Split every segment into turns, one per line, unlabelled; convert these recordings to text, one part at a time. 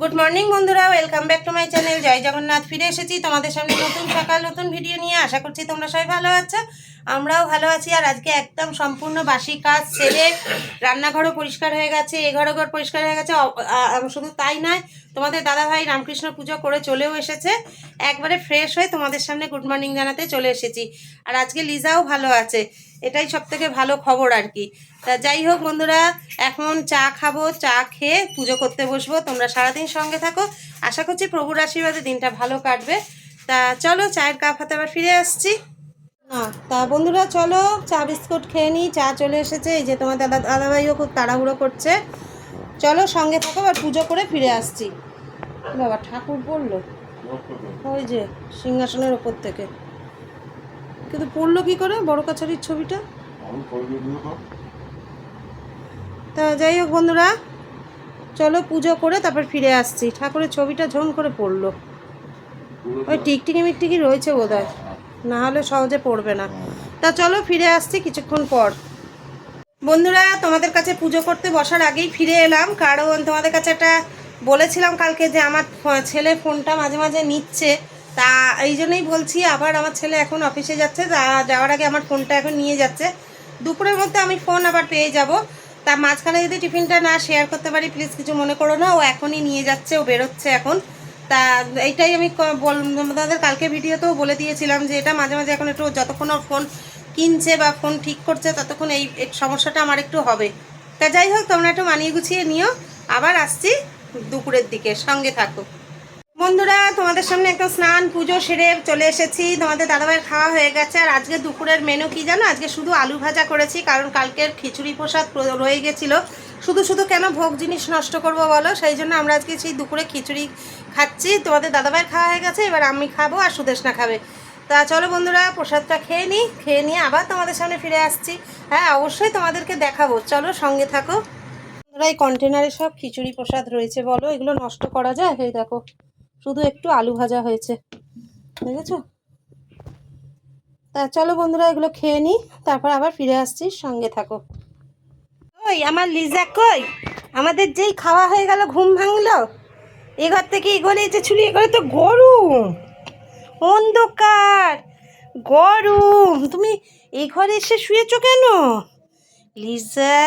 Good morning বন্ধুরা। Welcome back to my channel জয় জগন্নাথ ফিরে এসেছি তোমাদের সামনে নতুন সকাল, নতুন ভিডিও নিয়ে। আশা করছি তোমরা সবাই ভালো আছো। আমরাও ভালো আছি। আর আজকে একদম সম্পূর্ণ বাসি কাজ সেরে রান্নাঘরও পরিষ্কার হয়ে গেছে, এ ঘরও ঘর পরিষ্কার হয়ে গেছে। শুধু তাই নয়, তোমাদের দাদাভাই রামকৃষ্ণ পুজো করে চলেও এসেছে। একবারে ফ্রেশ হয়ে তোমাদের সামনে গুড মর্নিং জানাতে চলে এসেছি। আর আজকে লিজাও ভালো আছে। এটাই সব থেকে ভালো খবর আর কি। তা যাই হোক বন্ধুরা এখন চা খাব চা খেয়ে পুজো করতে বসবো। তোমরা সারাদিন সঙ্গে থাকো। আশা করছি প্রভুর আশীর্বাদে দিনটা ভালো কাটবে। তা চলো চায়ের কাপ হাতে আবার ফিরে আসছি। না তা বন্ধুরা চলো চা বিস্কুট খেয়ে নিই চা চলে এসেছে। এই যে তোমার দাদা দাদাভাইও খুব তাড়াহুড়ো করছে। চলো সঙ্গে থাকো আর পুজো করে ফিরে আসছি। বাবা ঠাকুর বলল। ওই যে সিংহাসনের ওপর থেকে। কিন্তু পড়ল কি করে বড় কাছারির ছবিটা? তা যাই হোক বন্ধুরা চলো পুজো করে তারপর ফিরে আসছি। ঠাকুরের ছবিটা ঝোম করে পড়ল। ওই টিকটিকি মিকটিকি রয়েছে বোধ হয় না হলে সহজে পড়বে না। তা চলো ফিরে আসছি কিছুক্ষণ পর। বন্ধুরা তোমাদের কাছে পুজো করতে বসার আগেই ফিরে এলাম কারণ তোমাদের কাছে একটা বলেছিলাম কালকে যে আমার ছেলে ফোনটা মাঝে মাঝে নিচ্ছে। তা এই জন্যই বলছি, আবার আমার ছেলে এখন অফিসে যাচ্ছে যাওয়ার আগে আমার ফোনটা এখন নিয়ে যাচ্ছে। দুপুরের মধ্যে আমি ফোন আবার পেয়ে যাব। তা মাঝখানে যদি টিফিনটা না শেয়ার করতে পারি প্লিজ কিছু মনে করো না, ও এখনই নিয়ে যাচ্ছে, ও বেরোচ্ছে এখন। তা এইটাই আমি বল তোমাদের কালকে ভিডিওতেও বলে দিয়েছিলাম যে, এটা মাঝে মাঝে এখন একটু যতক্ষণ ওর ফোন কিনছে বা ফোন ঠিক করছে, ততক্ষণ এই সমস্যাটা আমার একটু হবে। তা যাই হোক, তোমরা একটু মানিয়ে গুছিয়ে নিও। আবার আসছি দুপুরের দিকে, সঙ্গে থাকো। বন্ধুরা, তোমাদের সামনে একদম স্নান, পুজো, সেরে চলে এসেছি। তোমাদের দাদাভাইয়ের খাওয়া হয়ে গেছে। আর আজকে দুপুরের মেনু কি জানো? আজকে শুধু আলু ভাজা করেছি, কারণ কালকের খিচুড়ি প্রসাদ রয়ে গেছিল। শুধু শুধু কেন ভোগ জিনিস নষ্ট করব বলো? সেই জন্য আমরা আজকে সেই দুপুরে খিচুড়ি খাচ্ছি। তোমাদের দাদাভাইয়ের খাওয়া হয়ে গেছে, এবার আমি খাব আর সুদেশনা খাবে। তা চলো বন্ধুরা, প্রসাদটা খেয়ে নিই খেয়ে নিয়ে আবার তোমাদের সামনে ফিরে আসছি। হ্যাঁ অবশ্যই তোমাদেরকে দেখাবো। চলো সঙ্গে থাকো। বন্ধুরা, এই কন্টেনারে সব খিচুড়ি প্রসাদ রয়েছে বলো? এগুলো নষ্ট করা যায়? এই দেখো। শুধু একটু আলু ভাজা হয়েছে। দেখেছ তা চলো বন্ধুরা, এগুলো খেয়ে নিই তারপর আবার ফিরে আসছি, সঙ্গে থাকো। ওই, আমার লিজা কই? আমাদের যেই খাওয়া হয়ে গেল, ঘুম ভাঙলো, এ ঘর থেকে এই ঘরে এসে ছুরি, এ ঘরে তো গরম, অন্ধকার, গরম। তুমি এই ঘরে এসে শুয়েছো কেন? লিজা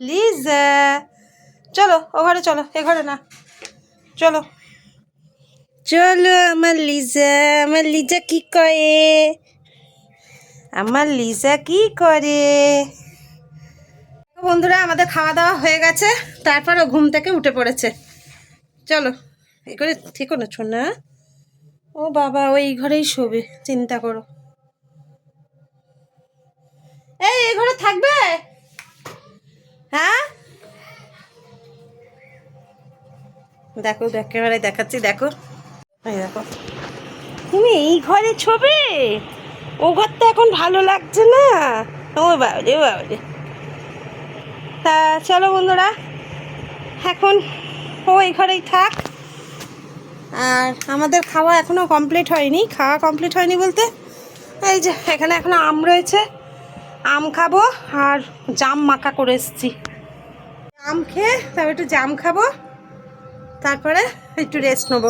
লিজা। চলো, ও ঘরে চলো, এ ঘরে না। চলো। চলো আমার লিজা আমার লিজা কি করে? আমার লিজা কি করে? বন্ধুরা, আমাদের খাওয়া দাওয়া হয়ে গেছে। তারপর ও ঘুম থেকে উঠে পড়েছে। চলো এই করে ঠিক না না ও বাবা ওই ঘরেই শোবে, চিন্তা করো। এই এই ঘরে থাকবে? হ্যাঁ? দেখো, একেবারে দেখাচ্ছি, দেখো। এই তুমি এই ঘরে ছবে? ও ঘর তো এখন ভালো লাগছে না। ও বাবরে বাবরে। তা চলো বন্ধুরা, এখন ও এই ঘরেই থাক। আর আমাদের খাওয়া এখনও কমপ্লিট হয়নি। খাওয়া কমপ্লিট হয়নি বলতে এই যে, এখানে এখনও আম রয়েছে। আম খাব আর জাম মাখা করে এসেছি। আম খেয়ে তারপর একটু জাম খাব। তারপরে একটু রেস্ট নেব।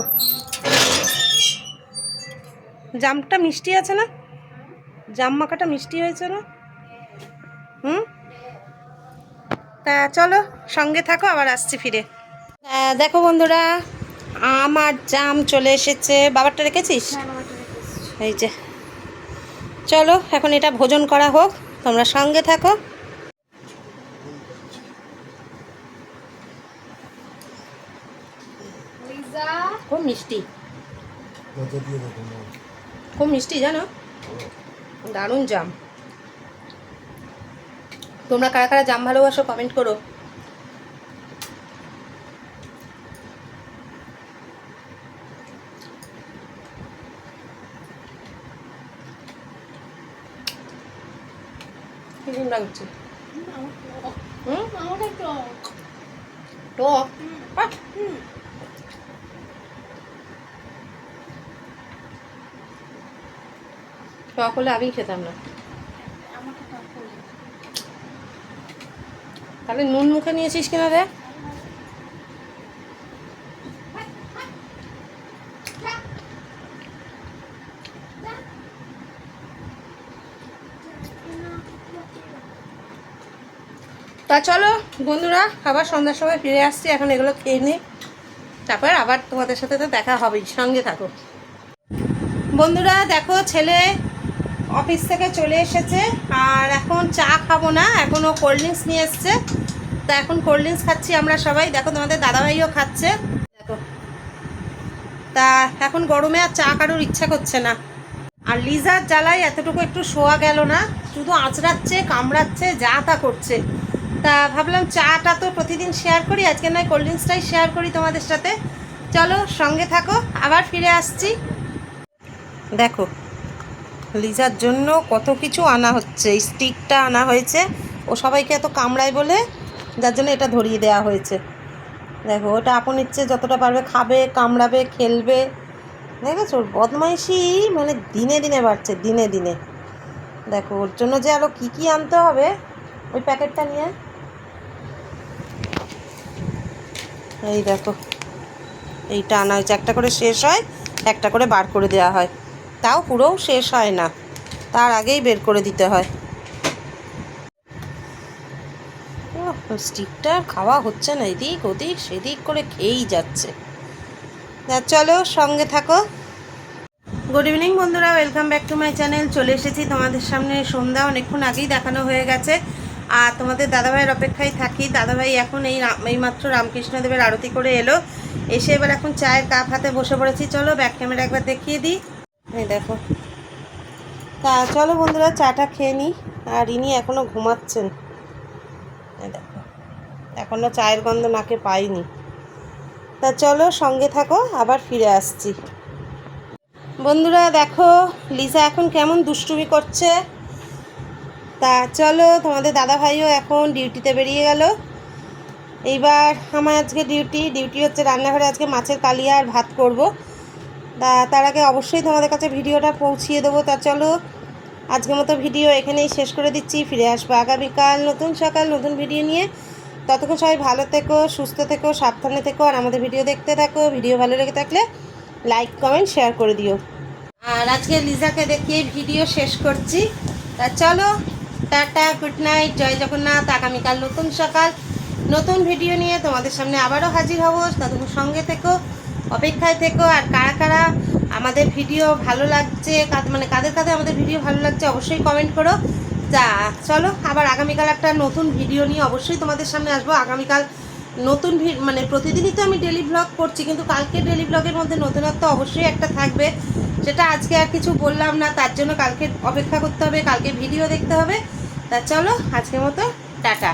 জামটা মিষ্টি আছে না? জাম মাখাটা মিষ্টি হয়েছে না? হুম? তা চলো সঙ্গে থাকো আবার আসছি ফিরে। দেখো বন্ধুরা আমার জাম চলে এসেছে। বাবারটা রেখেছিস? এই যে। চলো এখন এটা ভোজন করা হোক। তোমরা সঙ্গে থাকো। খুব মিষ্টি। খুব মিষ্টি জানো? দারুণ জাম। তোমরা কারা কারা জাম ভালোবাসো কমেন্ট করো। কেমন লাগছে হুম টক? টক হলে আমি খেতাম না। তাহলে নুন মুখে নিয়েছিস কিনা রে? তা চলো বন্ধুরা, আবার সন্ধ্যার সময় ফিরে আসছি, এখন এগুলো খেয়ে নিই তারপর আবার তোমাদের সাথে তো দেখা হবেই, সঙ্গে থাকো। বন্ধুরা, দেখো ছেলে অফিস থেকে চলে এসেছে। আর এখন চা খাব না, এখনও কোল্ড ড্রিঙ্কস নিয়ে এসছে। তা এখন কোল্ড ড্রিঙ্কস খাচ্ছি আমরা সবাই। দেখো তোমাদের দাদাভাইও খাচ্ছে। দেখো। তা এখন গরমে আর চা কারোর ইচ্ছা করছে না। আর লিজার জ্বালায় এতটুকু একটু শোয়া গেল না। শুধু আঁচড়াচ্ছে, কামড়াচ্ছে, যা তা করছে। তা ভাবলাম চাটা তো প্রতিদিন শেয়ার করি, আজকে নয় কোল্ড ড্রিঙ্কসটাই শেয়ার করি তোমাদের সাথে। চলো সঙ্গে থাকো, আবার ফিরে আসছি। দেখো লিজার জন্য কত কিছু আনা হচ্ছে স্টিকটা আনা হয়েছে। ও সবাইকে এত কামড়ায় বলে, যার জন্য এটা ধরিয়ে দেওয়া হয়েছে। দেখো, ওটা আপন ইচ্ছে যতটা পারবে খাবে, কামড়াবে, খেলবে। দেখেছ, ওর বদমাইশি মানে দিনে দিনে বাড়ছে, দিনে দিনে। দেখো, ওর জন্য যে আরও কী কী আনতে হবে, ওই প্যাকেটটা নিয়ে এই দেখো, এইটা আনা হয়েছে, একটা করে শেষ হয়, একটা করে বার করে দেওয়া হয়। তাও পুরোও শেষ হয় না। তার আগেই বের করে দিতে হয়। স্টিকটা খাওয়া হচ্ছে না। এদিক ওদিক সেদিক করে খেয়েই যাচ্ছে। চলো সঙ্গে থাকো। গুড ইভিনিং বন্ধুরা welcome back to my channel চলে এসেছি তোমাদের সামনে সন্ধ্যা, অনেকক্ষণ আগেই দেখানো হয়ে গেছে। আর তোমাদের দাদাভাইয়ের অপেক্ষায় থাকি। দাদাভাই এখন এই এইমাত্র রামকৃষ্ণদেবের আরতি করে এলো। এসে এবার এখন চায়ের কাপ হাতে বসে পড়েছি। চলো ব্যাক ক্যামেরা একবার দেখিয়ে দিই। এই দেখো। তা চলো বন্ধুরা, চাটা খেয়ে নিই আর ইনি এখনও ঘুমাচ্ছেন। এই দেখো এখনও চায়ের গন্ধ নাকে পাইনি। তা চলো সঙ্গে থাকো, আবার ফিরে আসছি। বন্ধুরা, দেখো, লিজা এখন কেমন দুষ্টুমি করছে। তা চলো, তোমাদের দাদা ভাইও এখন ডিউটিতে বেরিয়ে গেল। এইবার আমার আজকে ডিউটি। ডিউটি হচ্ছে রান্নাঘরে আজকে মাছের কালিয়া আর ভাত করব। তার আগে অবশ্যই তোমাদের কাছে ভিডিওটা পৌঁছিয়ে দেবো। তা চলো, আজকের মতো ভিডিও এখানেই শেষ করে দিচ্ছি। ফিরে আসব আগামীকাল নতুন সকাল, নতুন ভিডিও নিয়ে। ততক্ষণ সবাই ভালো থেকো, সুস্থ থেকো, সাবধানে থেকো, আর আমাদের ভিডিও দেখতে থাকো। ভিডিও ভালো লেগে থাকলে লাইক, কমেন্ট, শেয়ার করে দিও। আর আজকে লিজাকে দেখিয়ে ভিডিও শেষ করছি। তা চলো, টাটা, গুড নাইট, জয় জগন্নাথ, আগামীকাল নতুন সকাল। নতুন ভিডিও নিয়ে তোমাদের সামনে আবারও হাজির হব। ততক্ষণ সঙ্গে থেকো। অপেক্ষায় থেকো, আর কারা কারা আমাদের ভিডিও ভালো লাগছে মানে কাদের কাদের আমাদের ভিডিও ভালো লাগছে অবশ্যই কমেন্ট করো। যা, চলো, আবার আগামীকাল একটা নতুন ভিডিও নিয়ে অবশ্যই তোমাদের সামনে আসব। আগামীকাল নতুন মানে প্রতিদিনই তো আমি ডেলি ব্লগ করছি, কিন্তু কালকে ডেলি ব্লগের মধ্যে নতুনত্ব অবশ্যই একটা থাকবে। সেটা আজকে আর কিছু বললাম না, তার জন্য কালকে অপেক্ষা করতে হবে, কালকে ভিডিও দেখতে হবে। তা চলো, আজকের মতো, টাটা।